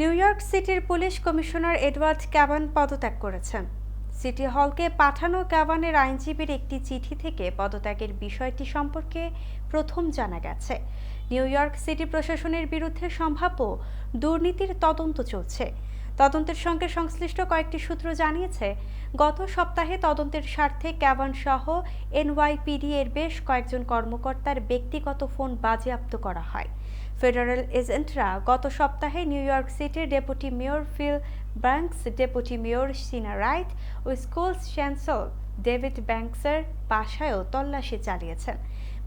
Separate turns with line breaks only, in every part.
New York সিটির police commissioner Edward Caban পদত্যাগ করেছেন। সিটি হলকে পাঠানো ক্যাবানের আইনজীবীর একটি চিঠি থেকে পদত্যাগের বিষয়টি সম্পর্কে প্রথম জানা গেছে। নিউ ইয়র্ক সিটি প্রশাসনের বিরুদ্ধে সম্ভাব্য দুর্নীতির তদন্ত চলছে। তদন্তের সঙ্গে সংশ্লিষ্ট কয়েকটি সূত্র জানিয়েছে, গত সপ্তাহে তদন্তের স্বার্থে ক্যাভান সহ এনওয়াইপিডি এর বেশ কয়েকজন কর্মকর্তার ব্যক্তিগত ফোন বাজেয়াপ্ত করা হয়। ফেডারেল এজেন্টরা গত সপ্তাহে নিউ ইয়র্ক সিটির deputy mayor Phil Banks deputy mayor Sheena Wright ও স্কুলস চ্যান্সেল ডেভিড ব্যাংকসের বাসায়ও তল্লাশি চালিয়েছেন।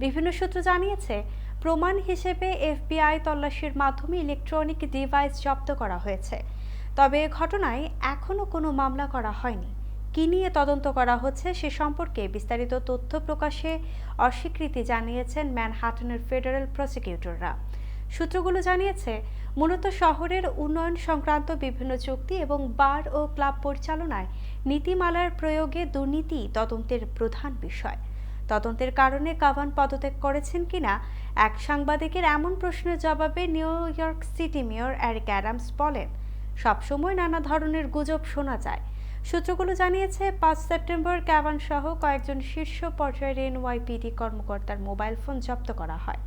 বিভিন্ন সূত্র জানিয়েছে, প্রমাণ হিসেবে এফবিআই তল্লাশির মাধ্যমে ইলেকট্রনিক ডিভাইস জব্দ করা হয়েছে। তবে এ ঘটনায় এখনও কোনো মামলা করা হয়নি। কি নিয়ে তদন্ত করা হচ্ছে সে সম্পর্কে বিস্তারিত তথ্য প্রকাশে অস্বীকৃতি জানিয়েছেন ম্যানহাটনের ফেডারেল প্রসিকিউটররা। সূত্রগুলো জানিয়েছে, মূলত শহরের উন্নয়ন সংক্রান্ত বিভিন্ন চুক্তি এবং বার ও ক্লাব পরিচালনায় নীতিমালার প্রয়োগে দুর্নীতি তদন্তের প্রধান বিষয়। তদন্তের কারণে কাভান পদত্যাগ করেছেন কিনা, এক সাংবাদিকের এমন প্রশ্নের জবাবে New York City mayor Eric Adams বলেন সবসময় নানা ধরনের গুজব শোনা যায়। সূত্রগুলো জানিয়েছে, পাঁচ সেপ্টেম্বর ক্যাবান সহ কয়েকজন শীর্ষ পর্যায়ের এনওয়াইপিডি কর্মকর্তার মোবাইল ফোন জব্দ করা হয়।